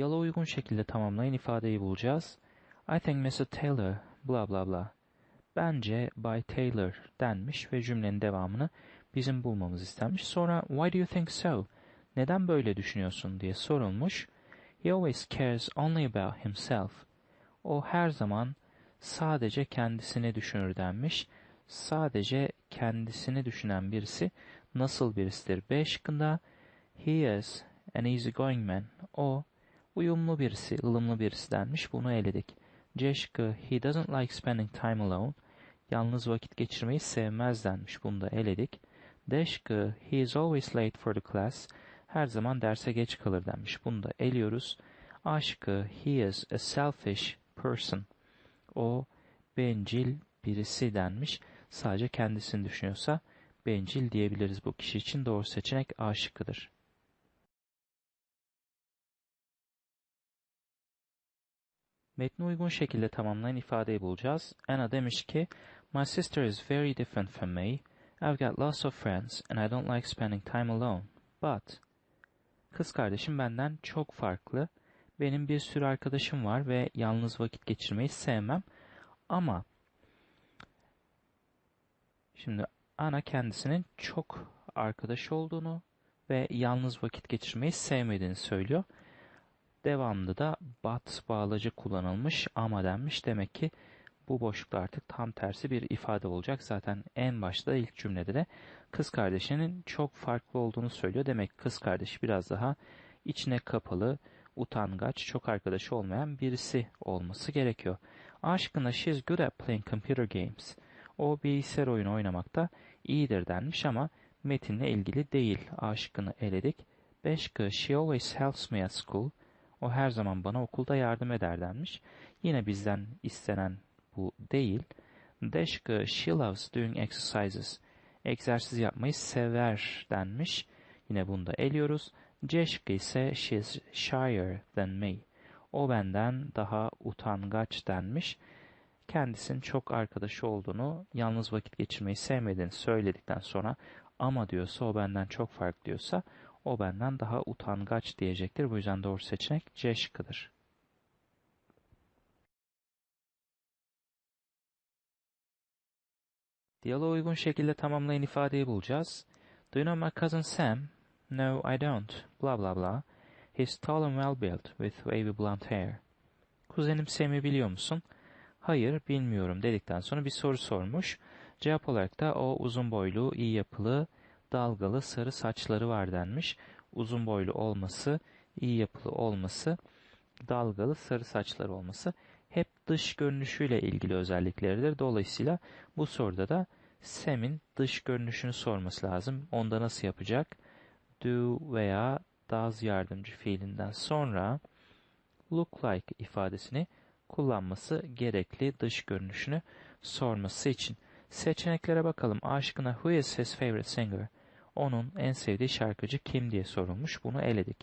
Diyaloğa uygun şekilde tamamlayın ifadeyi bulacağız. I think Mr. Taylor bla bla bla. Bence Bay Taylor denmiş ve cümlenin devamını bizim bulmamız istenmiş. Sonra why do you think so? Neden böyle düşünüyorsun diye sorulmuş. He always cares only about himself. O her zaman sadece kendisini düşünür denmiş. Sadece kendisini düşünen birisi nasıl birisidir? B şıkkında he is an easygoing man. O uyumlu birisi, ılımlı birisi denmiş. Bunu eledik. C şıkkı he doesn't like spending time alone. Yalnız vakit geçirmeyi sevmez denmiş. Bunu da eledik. D şıkkı he is always late for the class. Her zaman derse geç kalır denmiş. Bunu da eliyoruz. A şıkkı he is a selfish person. O bencil birisi denmiş. Sadece kendisini düşünüyorsa bencil diyebiliriz bu kişi için. Doğru seçenek A şıkkıdır. Metne uygun şekilde tamamlayan ifadeyi bulacağız. Anna demiş ki, My sister is very different from me. I've got lots of friends and I don't like spending time alone. But, kız kardeşim benden çok farklı. Benim bir sürü arkadaşım var ve yalnız vakit geçirmeyi sevmem. Ama, şimdi Ana kendisinin çok arkadaş olduğunu ve yalnız vakit geçirmeyi sevmediğini söylüyor. Devamında da but bağlacı kullanılmış ama denmiş. Demek ki bu boşlukta artık tam tersi bir ifade olacak. Zaten en başta ilk cümlede de kız kardeşinin çok farklı olduğunu söylüyor. Demek kız kardeşi biraz daha içine kapalı, utangaç, çok arkadaşı olmayan birisi olması gerekiyor. Aşkına she's good at playing computer games. O bilgisayar oyunu oynamakta iyidir denmiş ama metinle ilgili değil. Aşkını eledik. 5 she always helps me at school. O her zaman bana okulda yardım eder denmiş. Yine bizden istenen bu değil. Deşkı she loves doing exercises. Egzersiz yapmayı sever denmiş. Yine bunu da eliyoruz. Ceşkı ise she's shyer than me. O benden daha utangaç denmiş. Kendisinin çok arkadaşı olduğunu, yalnız vakit geçirmeyi sevmediğini söyledikten sonra ama diyorsa o benden çok farklı diyorsa o benden daha utangaç diyecektir. Bu yüzden doğru seçenek C şıkkıdır. Diyaloğa uygun şekilde tamamlayan ifadeyi bulacağız. Do you know my cousin Sam? No, I don't. Blah blah blah. He's tall and well built with wavy blonde hair. Kuzenim Sam'i biliyor musun? Hayır, bilmiyorum dedikten sonra bir soru sormuş. Cevap olarak da o uzun boylu, iyi yapılı, dalgalı sarı saçları var denmiş. Uzun boylu olması, iyi yapılı olması, dalgalı sarı saçları olması hep dış görünüşüyle ilgili özellikleridir. Dolayısıyla bu soruda da Sam'in dış görünüşünü sorması lazım. Onda nasıl yapacak? Do veya does yardımcı fiilinden sonra look like ifadesini kullanması gerekli dış görünüşünü sorması için. Seçeneklere bakalım. Aşkına who is his favorite singer? Onun en sevdiği şarkıcı kim diye sorulmuş. Bunu eledik.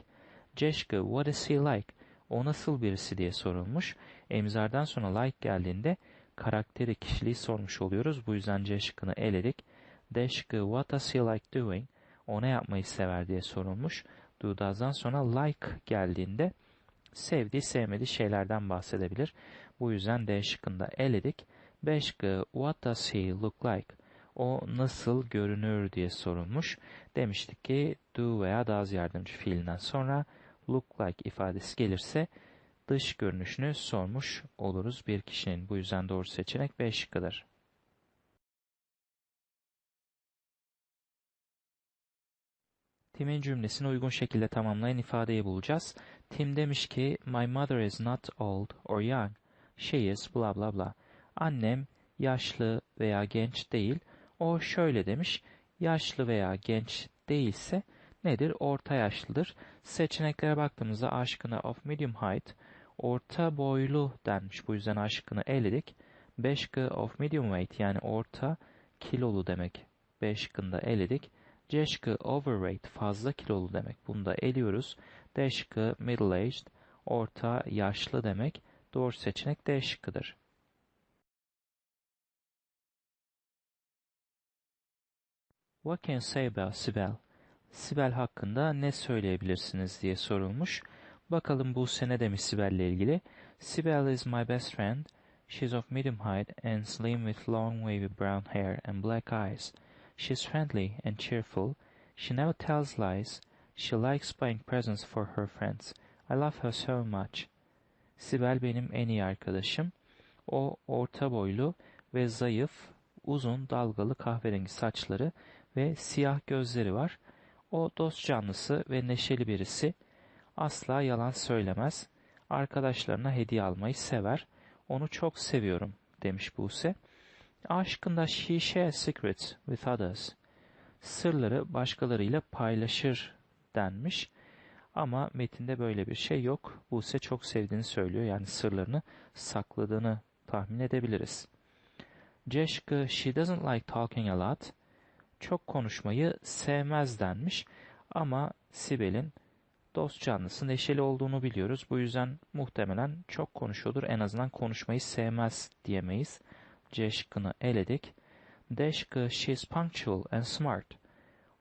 Ceşkı, what is he like? O nasıl birisi diye sorulmuş. Emzardan sonra like geldiğinde karakteri, kişiliği sormuş oluyoruz. Bu yüzden C şıkkını eledik. D şıkkı, what does he like doing? O ne yapmayı sever diye sorulmuş. Do sonra like geldiğinde sevdiği, sevmediği şeylerden bahsedebilir. Bu yüzden D şıkkında eledik. B şıkkı, what does he look like? O nasıl görünür diye sorulmuş. Demiştik ki do veya does yardımcı fiilinden sonra look like ifadesi gelirse dış görünüşünü sormuş oluruz bir kişinin. Bu yüzden doğru seçenek B şıkkıdır. Tim'in cümlesini uygun şekilde tamamlayan ifadeyi bulacağız. Tim demiş ki, My mother is not old or young. She is bla bla bla. Annem yaşlı veya genç değil, o şöyle demiş, yaşlı veya genç değilse nedir? Orta yaşlıdır. Seçeneklere baktığımızda aşkına of medium height, orta boylu denmiş. Bu yüzden aşkını eledik. B şıkkı of medium weight yani orta kilolu demek. B şıkkında eledik. C şıkkı overweight fazla kilolu demek. Bunu da eliyoruz. D middle aged orta yaşlı demek. Doğru seçenek D şıkkıdır. What can say about Sibel? Sibel hakkında ne söyleyebilirsiniz diye sorulmuş. Bakalım Buse ne demiş Sibel'le ilgili. Sibel is my best friend. She's of medium height and slim with long wavy brown hair and black eyes. She's friendly and cheerful. She never tells lies. She likes buying presents for her friends. I love her so much. Sibel benim en iyi arkadaşım. O orta boylu ve zayıf, uzun dalgalı kahverengi saçları ve siyah gözleri var. O dost canlısı ve neşeli birisi. Asla yalan söylemez. Arkadaşlarına hediye almayı sever. Onu çok seviyorum demiş Buse. Aşkında she shares secrets with others. Sırları başkalarıyla paylaşır denmiş. Ama metinde böyle bir şey yok. Buse çok sevdiğini söylüyor. Yani sırlarını sakladığını tahmin edebiliriz. Ceşkı she doesn't like talking a lot. Çok konuşmayı sevmez denmiş. Ama Sibel'in dost canlısı neşeli olduğunu biliyoruz. Bu yüzden muhtemelen çok konuşuyordur. En azından konuşmayı sevmez diyemeyiz. C şıkkını eledik. D şıkkı she is punctual and smart.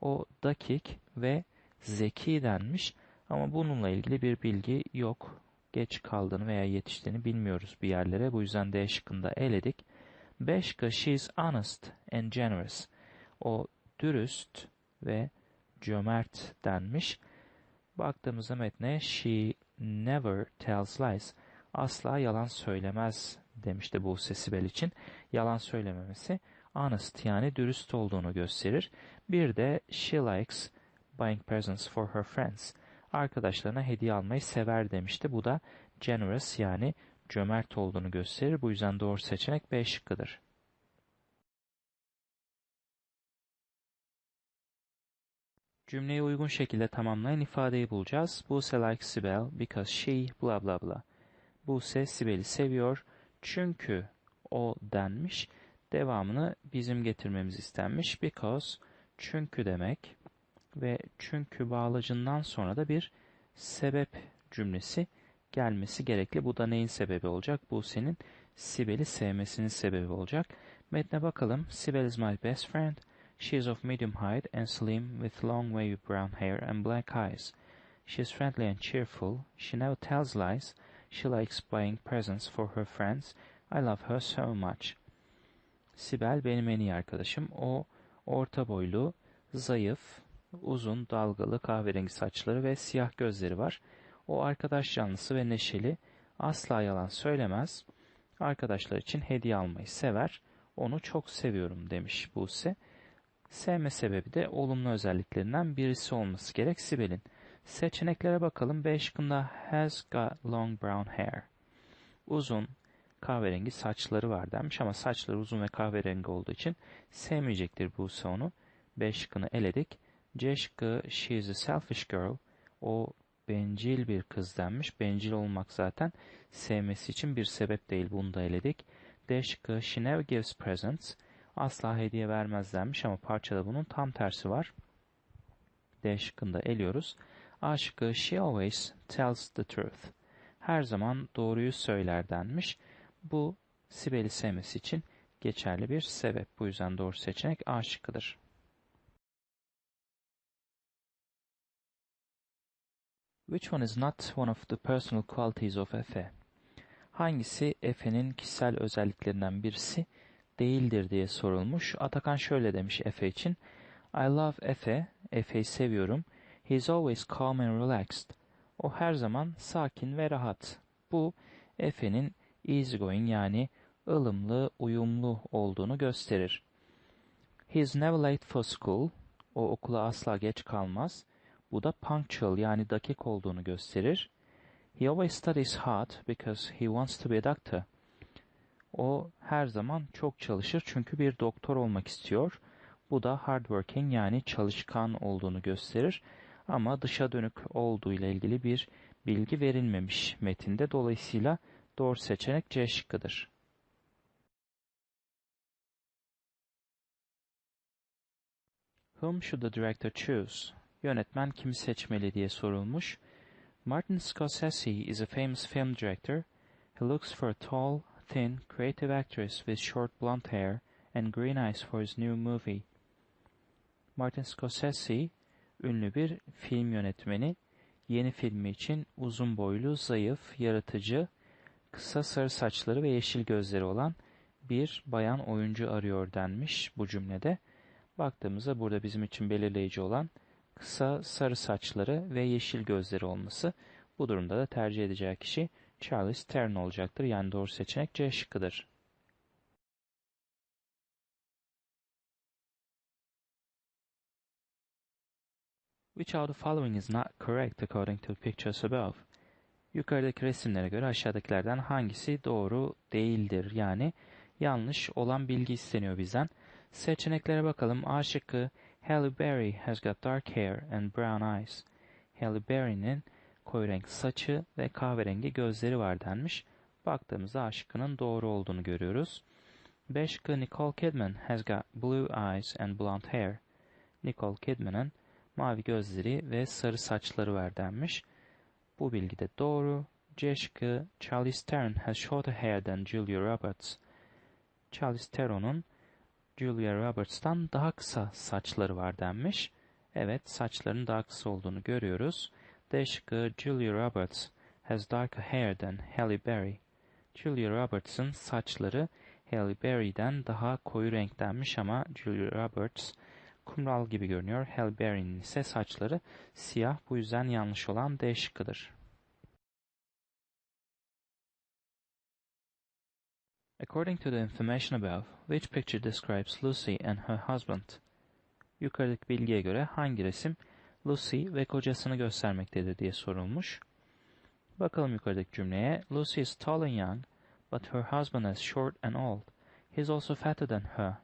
O dakik ve zeki denmiş. Ama bununla ilgili bir bilgi yok. Geç kaldığını veya yetiştiğini bilmiyoruz bir yerlere. Bu yüzden D şıkkında eledik. B şıkkı she is honest and generous. O dürüst ve cömert denmiş. Baktığımızda metne she never tells lies. Asla yalan söylemez demişti bu Sibel için. Yalan söylememesi honest yani dürüst olduğunu gösterir. Bir de she likes buying presents for her friends. Arkadaşlarına hediye almayı sever demişti. Bu da generous yani cömert olduğunu gösterir. Bu yüzden doğru seçenek B şıkkıdır. Cümleyi uygun şekilde tamamlayan ifadeyi bulacağız. Buse likes Sibel because she bla bla bla. Buse Sibel'i seviyor çünkü o denmiş. Devamını bizim getirmemiz istenmiş. Because çünkü demek ve çünkü bağlacından sonra da bir sebep cümlesi gelmesi gerekli. Bu da neyin sebebi olacak? Bu senin Sibel'i sevmesinin sebebi olacak. Metne bakalım. Sibel is my best friend. She is of medium height and slim with long wavy brown hair and black eyes. She is friendly and cheerful. She never tells lies. She likes buying presents for her friends. I love her so much. Sibel benim en iyi arkadaşım. O orta boylu, zayıf, uzun, dalgalı kahverengi saçları ve siyah gözleri var. O arkadaş canlısı ve neşeli, asla yalan söylemez. Arkadaşlar için hediye almayı sever. Onu çok seviyorum demiş Buse. Sevme sebebi de olumlu özelliklerinden birisi olması gerek Sibel'in. Seçeneklere bakalım. B şıkkında has got long brown hair. Uzun, kahverengi saçları var demiş ama saçları uzun ve kahverengi olduğu için sevmeyecektir Buse onu. B şıkkını eledik. C şıkkı she is a selfish girl. O bencil bir kız denmiş. Bencil olmak zaten sevmesi için bir sebep değil. Bunu da eledik. D şıkkı she never gives presents. Asla hediye vermez denmiş ama parçada bunun tam tersi var. D şıkkında eliyoruz. A şıkkı she always tells the truth. Her zaman doğruyu söyler denmiş. Bu Sibel'i sevmesi için geçerli bir sebep. Bu yüzden doğru seçenek A şıkkıdır. Which one is not one of the personal qualities of Efe? Hangisi Efe'nin kişisel özelliklerinden birisi değildir diye sorulmuş. Atakan şöyle demiş Efe için. I love Efe. Efe'yi seviyorum. He is always calm and relaxed. O her zaman sakin ve rahat. Bu Efe'nin easygoing yani ılımlı, uyumlu olduğunu gösterir. He is never late for school. O okula asla geç kalmaz. Bu da punctual yani dakik olduğunu gösterir. He always studies hard because he wants to be a doctor. O her zaman çok çalışır çünkü bir doktor olmak istiyor. Bu da hardworking yani çalışkan olduğunu gösterir. Ama dışa dönük olduğu ile ilgili bir bilgi verilmemiş metinde. Dolayısıyla doğru seçenek C şıkkıdır. Whom should the director choose? Yönetmen kimi seçmeli diye sorulmuş. Martin Scorsese is a famous film director. He looks for a tall, thin, creative actress with short blonde hair and green eyes for his new movie. Martin Scorsese, ünlü bir film yönetmeni, Yeni filmi için uzun boylu, zayıf, yaratıcı, kısa sarı saçları ve yeşil gözleri olan bir bayan oyuncu arıyor denmiş bu cümlede. Baktığımızda burada bizim için belirleyici olan kısa sarı saçları ve yeşil gözleri olması. Bu durumda da tercih edeceği kişi Charles Theron olacaktır. Yani doğru seçenek C şıkkıdır. Which of the following is not correct according to the pictures above? Yukarıdaki resimlere göre aşağıdakilerden hangisi doğru değildir? Yani yanlış olan bilgi isteniyor bizden. Seçeneklere bakalım. A şıkkı Halle Berry has got dark hair and brown eyes. Halle Berry'nin koyu renk saçı ve kahverengi gözleri var denmiş. Baktığımızda A şıkkının doğru olduğunu görüyoruz. B şıkkı Nicole Kidman has got blue eyes and blonde hair. Nicole Kidman'ın mavi gözleri ve sarı saçları var denmiş. Bu bilgi de doğru. C şıkkı Charlize Theron has shorter hair than Julia Roberts. Charlize Theron'un Julia Roberts'tan daha kısa saçları var denmiş. Evet, saçlarının daha kısa olduğunu görüyoruz. D şıkkı Julia Roberts has darker hair than Halle Berry. Julia Roberts'ın saçları Halle Berry'den daha koyu renktenmiş ama Julia Roberts kumral gibi görünüyor. Halle Berry'nin ise saçları siyah. Bu yüzden yanlış olan D şıkkıdır. According to the information above, which picture describes Lucy and her husband? Yukarıdaki bilgiye göre hangi resim Lucy ve kocasını göstermektedir diye sorulmuş. Bakalım yukarıdaki cümleye. Lucy is tall and young, but her husband is short and old. He is also fatter than her.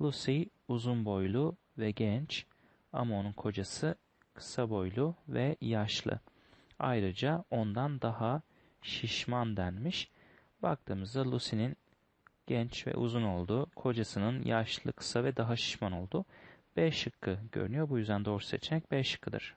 Lucy uzun boylu ve genç ama onun kocası kısa boylu ve yaşlı. Ayrıca ondan daha şişman denmiş. Baktığımızda Lucy'nin genç ve uzun olduğu, kocasının yaşlı, kısa ve daha şişman olduğu B şıkkı görünüyor. Bu yüzden doğru seçenek B şıkkıdır.